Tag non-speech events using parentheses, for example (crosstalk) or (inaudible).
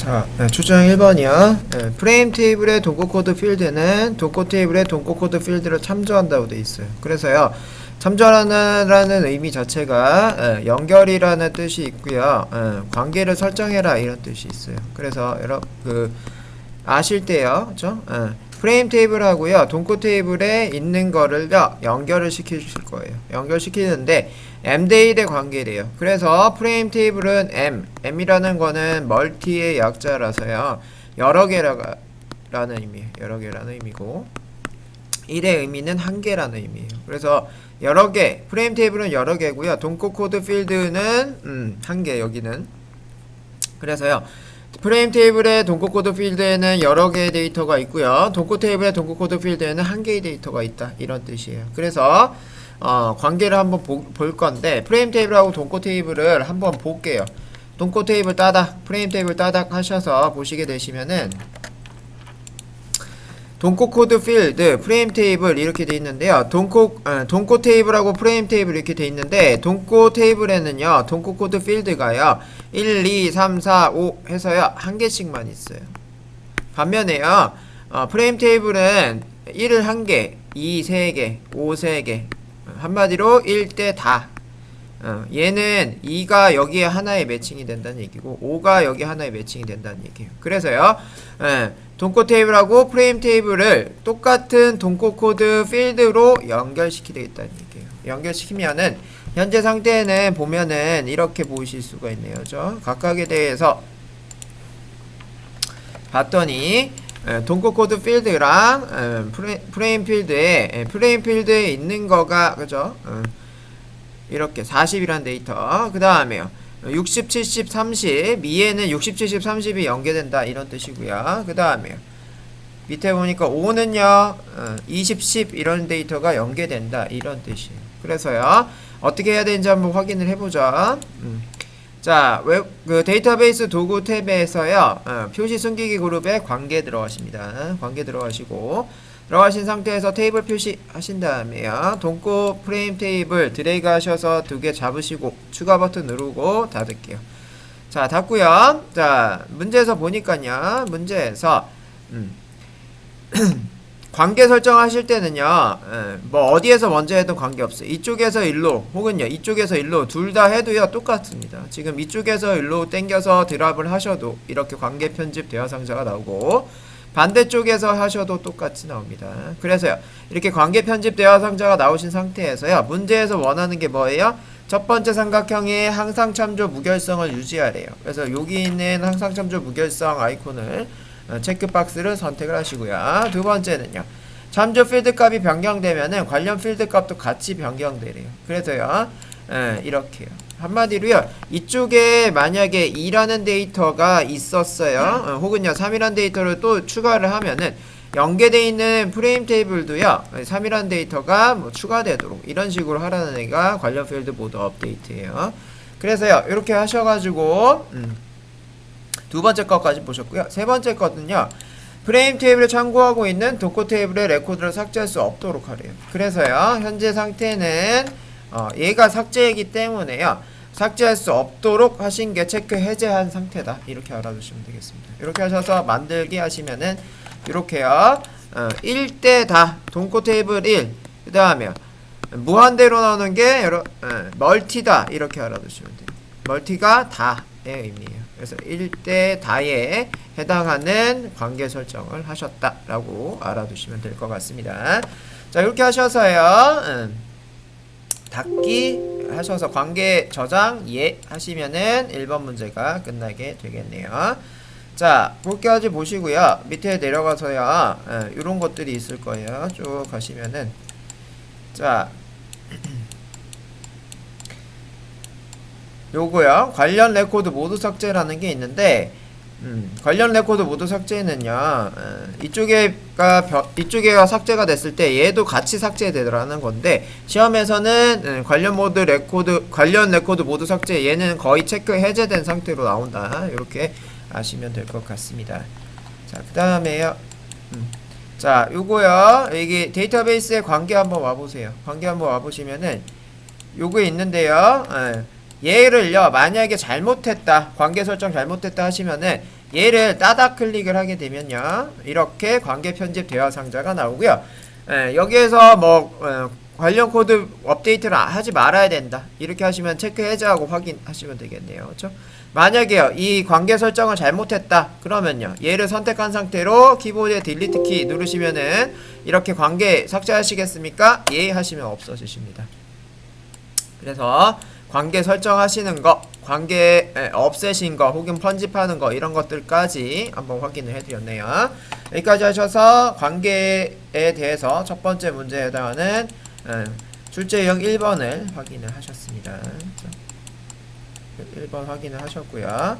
자, 네, 출장 1번이요. 네, 프레임 테이블의 동고 코드 필드는 동고 테이블의 동고 코드 필드를 참조한다고 돼 있어요. 그래서요. 참조하라는 의미 자체가 예, 연결이라는 뜻이 있고요. 예, 관계를 설정해라 이런 뜻이 있어요. 그래서 여러 그 아실 때요. 그죠? 예, 프레임 테이블하고요. 동고 테이블에 있는 거를요. 연결을 시키실 거예요. 연결시키는데 m대일의 관계래요. 그래서 프레임 테이블은 m, m이라는 거는 멀티의 약자라서요. 여러 개라는 의미예요. 여러 개라는 의미고 1의 의미는 한 개라는 의미예요. 그래서 여러 개, 프레임 테이블은 여러 개고요. 동코 코드 필드는 음, 한개 여기는. 그래서요. 프레임 테이블의 동코 코드 필드에는 여러 개의 데이터가 있고요. 동코 테이블의 동코 코드 필드에는 한 개의 데이터가 있다. 이런 뜻이에요. 그래서 어, 관계를 한번 보, 볼 건데 프레임 테이블하고 동코 테이블을 한번 볼게요. 동코 테이블 따닥, 프레임 테이블 따닥 하셔서 보시게 되시면은 동코 코드 필드, 프레임 테이블 이렇게 돼 있는데요. 동코 어, 동코 테이블하고 프레임 테이블 이렇게 돼 있는데 동코 테이블에는요. 동코 코드 필드가요. 1, 2, 3, 4, 5 해서요. 한 개씩만 있어요. 반면에요. 어, 프레임 테이블은 1을 한 개, 2세 개, 5세 개. 어, 한마디로 1대 다. 어, 얘는 2가 여기에 하나에 매칭이 된다는 얘기고 5가 여기 하나에 매칭이 된다는 얘기예요. 그래서요. 예, 동코 테이블하고 프레임 테이블을 똑같은 동코 코드 필드로 연결시키게 되겠다는 얘기예요. 연결시키면은 현재 상태에는 보면은 이렇게 보실 수가 있네요. 저 각각에 대해서 봤더니 에, 동코 코드 필드랑 프레임 필드에 에, 프레임 필드에 있는 거가 그죠? 어, 이렇게 40이란 데이터 그 다음에요 60, 70, 30 미에는 60, 70, 30이 연계된다 이런 뜻이고요. 그 다음에요 밑에 보니까 5는요 20, 10 이런 데이터가 연계된다 이런 뜻이에요. 그래서요 어떻게 해야 되는지 한번 확인을 해보죠. 음. 자, 웹, 그 데이터베이스 도구 탭에서요, 어, 표시 숨기기 그룹에 관계 들어가십니다. 관계 들어가시고, 들어가신 상태에서 테이블 표시 하신 다음에요, 동고 프레임 테이블 드래그 하셔서 두 개 잡으시고, 추가 버튼 누르고 닫을게요. 자, 닫고요. 자, 문제에서 보니까요, 문제에서, 음, (clears throat) 관계 설정하실 때는요, 예, 뭐 어디에서 먼저 해도 관계없어요. 이쪽에서 일로 혹은요 이쪽에서 일로 둘 다 해도요 똑같습니다. 지금 이쪽에서 일로 땡겨서 드랍을 하셔도 이렇게 관계 편집 대화 상자가 나오고 반대쪽에서 하셔도 똑같이 나옵니다. 그래서요 이렇게 관계 편집 대화 상자가 나오신 상태에서요 문제에서 원하는 게 뭐예요? 첫 번째 삼각형의 항상 참조 무결성을 유지하래요. 그래서 여기 있는 항상 참조 무결성 아이콘을 어, 체크박스를 선택을 하시고요. 두 번째는요. 참조 필드 값이 변경되면은 관련 필드 값도 같이 변경되래요. 그래서요. 예, 이렇게요. 한마디로요. 이쪽에 만약에 2라는 데이터가 있었어요. 어, 혹은요. 3이라는 데이터를 또 추가를 하면은 연계되어 있는 프레임 테이블도요. 3이라는 데이터가 뭐 추가되도록 이런 식으로 하라는 애가 관련 필드 모드 업데이트예요. 그래서요. 이렇게 하셔가지고 음. 두 번째 것까지 보셨고요. 세 번째 거는요. 프레임 테이블에 참고하고 있는 도코 테이블의 레코드를 삭제할 수 없도록 하래요. 그래서요. 현재 상태는 어, 얘가 삭제이기 때문에요. 삭제할 수 없도록 하신 게 체크 해제한 상태다. 이렇게 알아두시면 되겠습니다. 이렇게 하셔서 만들기 하시면은 이렇게요. 어, 1대 다 동코 테이블 1. 그 다음에 무한대로 나오는 게 여러 어, 멀티다. 이렇게 알아두시면 돼요. 멀티가 다 의 의미예요. 그래서 1대 다에 해당하는 관계 설정을 하셨다라고 알아두시면 될 것 같습니다. 자, 이렇게 하셔서요. 음, 닫기 하셔서 관계 저장 예 하시면은 1번 문제가 끝나게 되겠네요. 자, 볼게까지 보시고요. 밑에 내려가서요. 이런 것들이 있을 거예요. 쭉 가시면은 자, 요거요. 관련 레코드 모두 삭제라는 게 있는데 음, 관련 레코드 모두 삭제는요. 어, 이쪽에가 벼, 이쪽에가 삭제가 됐을 때 얘도 같이 삭제되더라는 건데 시험에서는 음, 관련 모드 레코드 관련 레코드 모두 삭제 얘는 거의 체크 해제된 상태로 나온다. 이렇게 아시면 될 것 같습니다. 자, 그다음에요. 음. 자, 요거요. 여기 데이터베이스에 관계 한번 와 보세요. 관계 한번 와 보시면은 요거 있는데요. 예. 얘를요 만약에 잘못했다 관계 설정 잘못했다 하시면은 얘를 따닥 클릭을 하게 되면요. 이렇게 관계 편집 대화 상자가 나오고요. 예, 여기에서 뭐 어, 관련 코드 업데이트를 하지 말아야 된다. 이렇게 하시면 체크 해제하고 확인하시면 되겠네요. 그렇죠? 만약에요 이 관계 설정을 잘못했다 그러면요. 얘를 선택한 상태로 키보드에 딜리트 키 누르시면은 이렇게 관계 삭제하시겠습니까? 예 하시면 없어지십니다 그래서 관계 설정하시는 거 관계 에, 없애신 거 혹은 편집하는 거 이런 것들까지 한번 확인을 해드렸네요. 여기까지 하셔서 관계에 대해서 첫 번째 문제에 해당하는 에, 출제 유형 1번을 확인을 하셨습니다. 1번 확인을 하셨고요